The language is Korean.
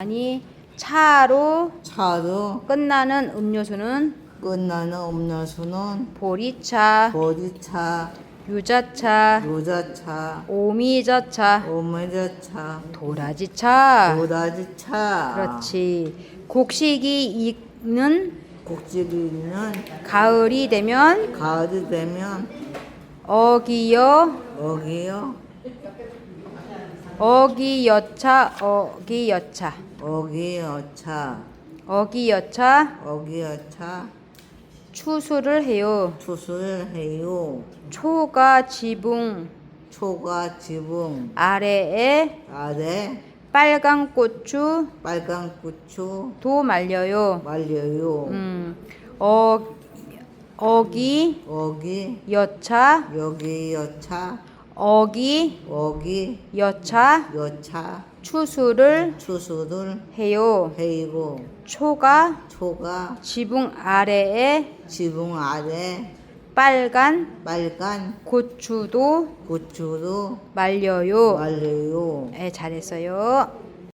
아니 차로 차로 끝나는 음료수는 끝나는 음료수는 보리차, 보리차, 유자차, 유자차, 오미자차, 오메자차, 도라지차. 도라지차. 그렇지. 곡식이 익는 국지리는 가을이 되면 가을이 되면 어기여 어기요, 어기여차 어기여차 어기여차, 어기여차 어기여차, 추수를 해요. 추수를 해요. 초가 지붕 초가 지붕 아래에 아래 빨간 고추 빨간 고추 도 말려요. 말려요. 음, 어, 어기 어기 여차 여기 여차 어기 어기 여차 여차 추수를 추수를 해요. 해이고 초가 초가 지붕 아래에 지붕 아래 빨간 빨간 고추도 고추도 말려요. 말려요. 네, 잘했어요.